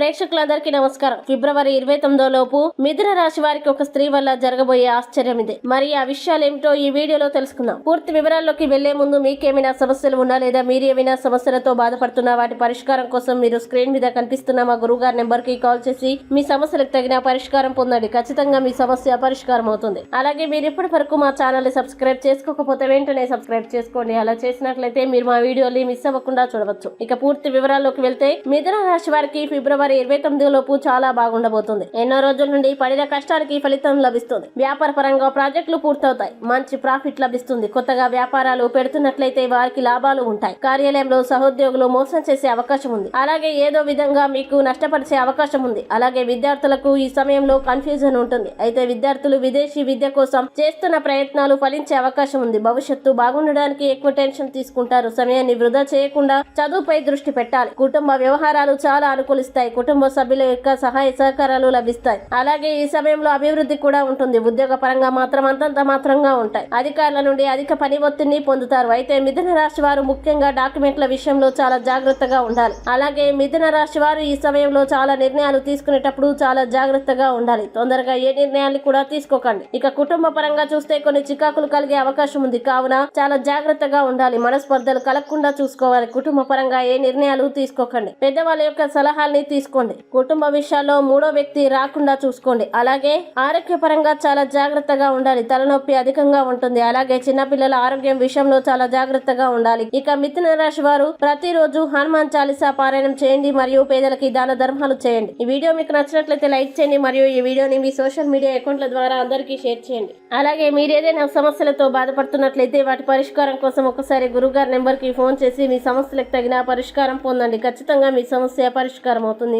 ప్రేక్షకులందరికీ నమస్కారం. ఫిబ్రవరి ఇరవై తొమ్మిదో లోపు మిథున రాశి వారికి ఒక స్త్రీ వల్ల జరగబోయే ఆశ్చర్యం ఇదే. మరి ఆ విషయాలు ఏమిటో ఈ వీడియోలో తెలుసుకుందాం. పూర్తి వివరాల్లోకి వెళ్ళే ముందు మీకేమైనా సమస్యలు ఉన్నా లేదా మీరు ఏమైనా సమస్యలతో బాధపడుతున్నా వాటి పరిష్కారం కోసం మీరు స్క్రీన్ మీద కనిపిస్తున్న మా గురువు గారి నెంబర్కి కాల్ చేసి మీ సమస్యలకు తగిన పరిష్కారం పొందండి. ఖచ్చితంగా మీ సమస్య పరిష్కారం అవుతుంది. అలాగే మీరు ఇప్పటి వరకు మా ఛానల్ని సబ్స్క్రైబ్ చేసుకోకపోతే వెంటనే సబ్స్క్రైబ్ చేసుకోండి. అలా చేసినట్లయితే మీరు మా వీడియోని మిస్ అవ్వకుండా చూడవచ్చు. ఇక పూర్తి వివరాల్లోకి వెళ్తే మిథున రాశి వారికి ఫిబ్రవరి ఇరవై తొమ్మిది లోపు చాలా బాగుండబోతుంది. ఎన్నో రోజుల నుండి పడిన కష్టానికి ఫలితం లభిస్తుంది. వ్యాపార పరంగా ప్రాజెక్టులు పూర్తవుతాయి. మంచి ప్రాఫిట్ లభిస్తుంది. కొత్తగా వ్యాపారాలు పెడుతున్నట్లయితే వారికి లాభాలు ఉంటాయి. కార్యాలయంలో సహోద్యోగులు మోసం చేసే అవకాశం ఉంది. అలాగే ఏదో విధంగా మీకు నష్టపరిచే అవకాశం ఉంది. అలాగే విద్యార్థులకు ఈ సమయంలో కన్ఫ్యూజన్ ఉంటుంది. అయితే విద్యార్థులు విదేశీ విద్య కోసం చేస్తున్న ప్రయత్నాలు ఫలించే అవకాశం ఉంది. భవిష్యత్తు బాగుండడానికి ఎక్కువ టెన్షన్ తీసుకుంటారు. సమయాన్ని వృధా చేయకుండా చదువుపై దృష్టి పెట్టాలి. కుటుంబ వ్యవహారాలు చాలా అనుకూలిస్తాయి. కుటుంబ సభ్యుల యొక్క సహాయ సహకారాలు లభిస్తాయి. అలాగే ఈ సమయంలో అభివృద్ధి కూడా ఉంటుంది. ఉద్యోగ పరంగా మాత్రం అంతంత మాత్రంగా ఉంటాయి. అధికారుల నుండి అధిక పని ఒత్తిడిని పొందుతారు. అయితే మిథున రాశి వారు ముఖ్యంగా డాక్యుమెంట్ల విషయంలో చాలా జాగ్రత్తగా ఉండాలి. అలాగే మిథున రాశి వారు ఈ సమయంలో చాలా నిర్ణయాలు తీసుకునేటప్పుడు చాలా జాగ్రత్తగా ఉండాలి. తొందరగా ఏ నిర్ణయాన్ని కూడా తీసుకోకండి. ఇక కుటుంబ పరంగా చూస్తే కొన్ని చికాకులు కలిగే అవకాశం ఉంది. కావున చాలా జాగ్రత్తగా ఉండాలి. మనస్పర్ధలు కలగకుండా చూసుకోవాలి. కుటుంబ పరంగా ఏ నిర్ణయాలు తీసుకోకండి. పెద్దవాళ్ళ యొక్క సలహాల్ని చేసుకోండి. కుటుంబ విషయాల్లో మూడో వ్యక్తి రాకుండా చూసుకోండి. అలాగే ఆరోగ్యపరంగా చాలా జాగ్రత్తగా ఉండాలి. తలనొప్పి అధికంగా ఉంటుంది. అలాగే చిన్నపిల్లల ఆరోగ్యం విషయంలో చాలా జాగ్రత్తగా ఉండాలి. ఇక మిథున రాశి వారు ప్రతిరోజు హనుమాన్ చాలీసా పారాయణం చేయండి మరియు పేదలకి దాన ధర్మాలు చేయండి. ఈ వీడియో మీకు నచ్చినట్లయితే లైక్ చేయండి మరియు ఈ వీడియోని మీ సోషల్ మీడియా అకౌంట్ల ద్వారా అందరికీ షేర్ చేయండి. అలాగే మీరు ఏదైనా సమస్యలతో బాధపడుతున్నట్లయితే వాటి పరిష్కారం కోసం ఒకసారి గురుగారి నెంబర్కి ఫోన్ చేసి మీ సమస్యలకు తగిన పరిష్కారం పొందండి. ఖచ్చితంగా మీ సమస్య పరిష్కారం అవుతుంది.